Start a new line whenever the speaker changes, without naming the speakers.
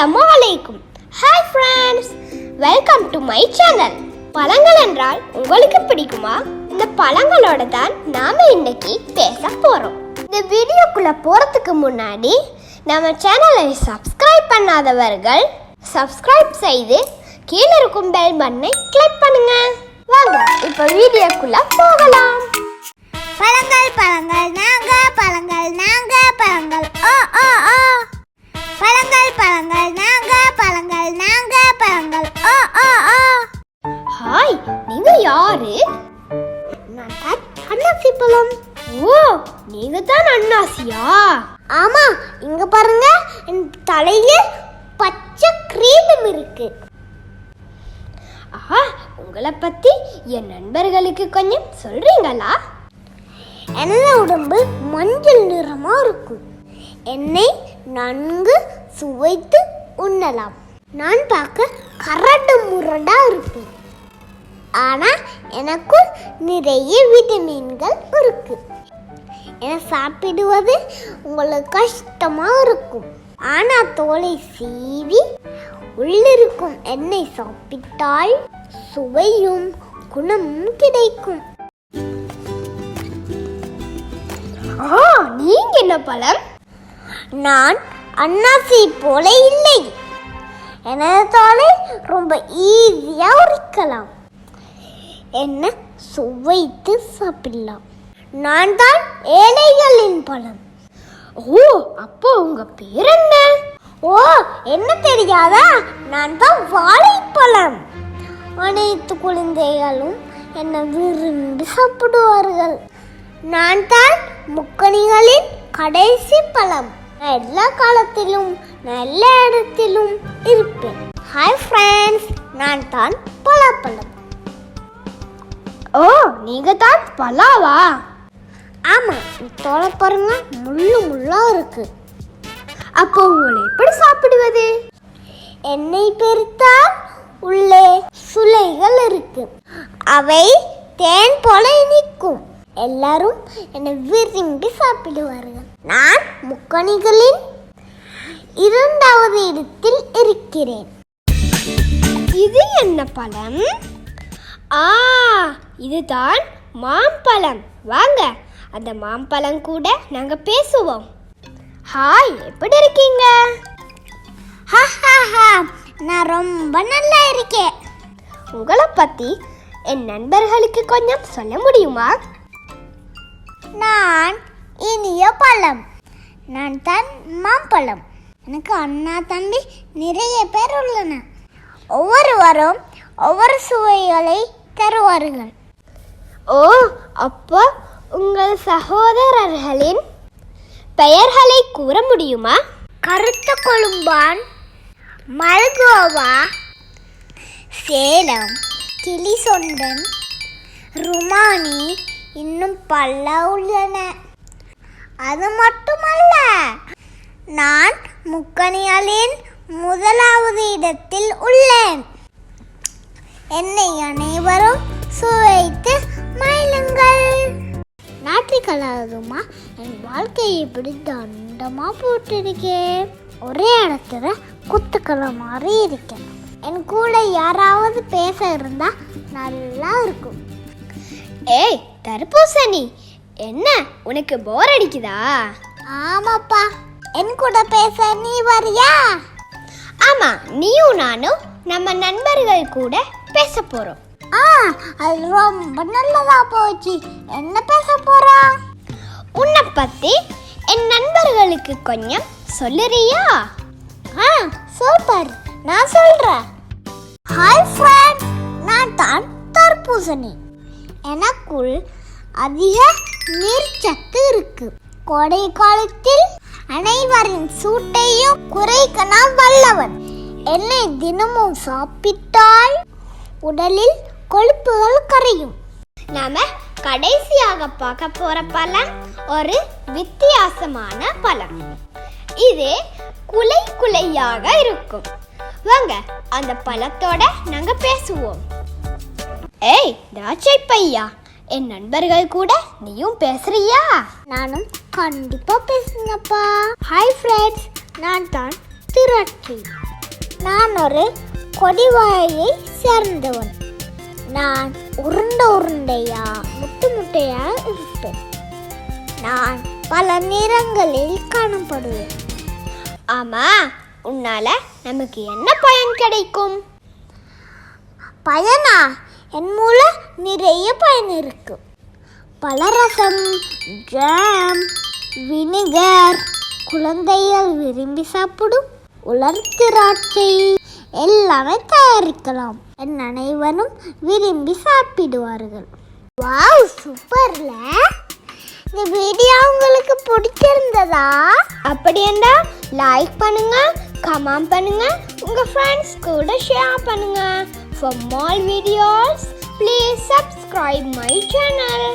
அஸ்ஸலாமு அலைக்கும் hi friends welcome to my channel பழங்கள் என்றால் உங்களுக்கு பிடிக்குமா? இந்த பழங்களோட தான் நாம இன்னைக்கு பேச போறோம். இந்த வீடியோக்குள்ள போறதுக்கு முன்னாடி நம்ம சேனலை சப்ஸ்கிரைப் பண்ணாதவர்கள் சப்ஸ்கிரைப் செய்து கீழே இருக்கும் பெல் பட்டனை கிளிக் பண்ணுங்க. வாங்க இப்போ வீடியோக்குள்ள போகலாம்.
பழங்கள் பழங்கள் நாங்க பழங்கள் நாங்க பழங்கள். ஓ ஓ ஓ பழங்கள் நாங்க பழங்கள் நாங்க பழங்கள். ஓ ஓ ஓ.
ஹாய் நீங்க யாரு?
நான் அன்னாசி பழம்.
ஓ நீங்க தான் அண்ணாசியா
ஆமா இங்க பாருங்க என் தலையில பச்சை கிரீடம் இருக்கு.
ஆஹா உங்களை பத்தி என் நண்பர்களுக்கு கொஞ்சம் சொல்றீங்களா?
எனது உடம்பு மஞ்சள் நிறமா இருக்கும். என்னை நன்கு சுவைத்து உண்ணலாம். நான் பார்க்க கரடு முரடா இருப்பேன். ஆனா எனக்குள் நிறைய விட்டமின்கள் இருக்கு. என சாப்பிடுவது உங்களுக்கு கஷ்டமா இருக்கும். ஆனா தோலை சீவி உள்ளிருக்கும் எண்ணெய் சாப்பிட்டால் சுவையும் குணமும் கிடைக்கும்.
ஆ நீங்க என்ன பழம்?
நான் அன்னாசி போல இல்லை. எனது தோலை ரொம்ப ஈஸியாக உரிக்கலாம். என்ன சுவைத்து சாப்பிடலாம். நான் தான் ஏழைகளின் பழம்.
ஓ அப்போ உங்க பேர் என்ன?
ஓ என்ன தெரியாதா? நான் தான் வாழைப்பழம். அனைத்து குழந்தைகளும் என்னை விரும்பி சாப்பிடுவார்கள். நான் தான் முக்கணிகளின் கடைசி பழம். நான் எல்லா காலத்திலும் நல்ல இடத்திலும் இருப்பேன். ஹாய் ஃப்ரெண்ட்ஸ் நான் தான் பலாப்பழம்.
ஓ நீங்க தான் பலாவா?
ஆமா தோலை பாருங்க முள்ளு முள்ளா இருக்கு.
அப்போ உங்களை எப்படி சாப்பிடுவது?
எண்ணெய் பெருத்தால் உள்ளே சுளைகள் இருக்கு. அவை தேன் போல இனிக்கும். எல்லாரும் என்னை விரும்பி சாப்பிடுவார்கள். நான் முக்கணிகளின் இரண்டாவது இடத்தில் இருக்கிறேன்.
இது என்ன பழம்? ஆ இதுதான் மாம்பழம். வாங்க அந்த மாம்பழம் கூட நாங்க பேசுவோம். ஹாய் எப்படி இருக்கீங்க?
நான் ரொம்ப நல்லா இருக்கேன்.
உங்களை பத்தி என் நண்பர்களுக்கு கொஞ்சம் சொல்ல முடியுமா?
நான் இனிய பழம். நான் தான் மாம்பழம். எனக்கு அண்ணா தம்பி நிறைய பேர் உள்ளன. ஒவ்வொருவரும் ஒவ்வொரு சுவைகளை தருவார்கள்.
ஓ அப்போ உங்கள் சகோதரர்களின் பெயர்களை கூற முடியுமா?
கருத்த கொழும்பான் மல்கோவா சேலம் கிளி சொண்டன் ருமானி இன்னும் பல உள்ளன. அது மட்டுமல்ல நான் முக்கணியாளின் முதலாவது இடத்தில் உள்ளேன். என்னை அனைவரும் சுவைத்து மயிலுங்கள் ஞாயிற்றுக்கிழமா என் வாழ்க்கையை இப்படி தண்டமாக போட்டிருக்கேன். ஒரே இடத்துல குத்துக்களை மாதிரி இருக்கேன். என் கூட யாராவது பேச இருந்தால் நல்லா இருக்கும்.
ஏய் தர்பூசணி. என்ன உனக்கு போர் அடிக்குதா?
ஆமாப்பா என் கூட பேச நீ வரியா?
ஆமா நீயும் நானும் நம்ம நண்பர்கள் கூட பேச போறோம்.
ஆ அது ரொம்ப நல்லதா போச்சு. என்ன பேச போறா?
உன்னை பத்தி என் நண்பர்களுக்கு கொஞ்சம் சொல்லுறியா?
ஆ சூப்பர் நான் சொல்றேன். ஹாய் ஃப்ரெண்ட் நான் தான் தர்பூசணி. எனக்குள் அதிக நீர்ச்சத்து இருக்கு. கோடை காலத்தில் அனைவரின் சூட்டையும் குறைக்க நான் வல்லவன். என்னை தினமும் சாப்பிட்டால் உடலில் கொழுப்புகள் கரையும்.
நாம கடைசியாக பார்க்க போற பழம் ஒரு வித்தியாசமான பழம் இது குலை குலையாக இருக்கும். வாங்க அந்த பழத்தோட நாங்க பேசுவோம். ஏய் திராட்சை பையா? என் நண்பர்கள் கூட நீயும் பேசுறியா?
நானும் கண்டிப்பா பேசுங்கப்பா. ஹாய் ஃப்ரெண்ட்ஸ் நான் தான் திராட்சை. நான் ஒரு கொடிவாயை சேர்ந்தவன். நான் உருண்டை உருண்டையா முட்டை முட்டையா இருப்பேன். நான் பல நிறங்களில் காணப்படுவேன்.
ஆமா உன்னால நமக்கு என்ன பயன் கிடைக்கும்?
பயனா? என் மூலம் நிறைய பயன் இருக்கு. பலரசம் ஜாம் வினிகர் குழந்தைகள் விரும்பி சாப்பிடும் உலர் திராட்சை எல்லாமே தயாரிக்கலாம். என் அனைவரும் விரும்பி சாப்பிடுவார்கள். வாவ் சூப்பர்ல. இந்த வீடியோ உங்களுக்கு பிடிச்சிருந்ததா?
அப்படி என்றா லைக் பண்ணுங்க கமெண்ட் பண்ணுங்க உங்க ஃப்ரெண்ட்ஸ் கூட ஷேர் பண்ணுங்க. For more videos please subscribe my channel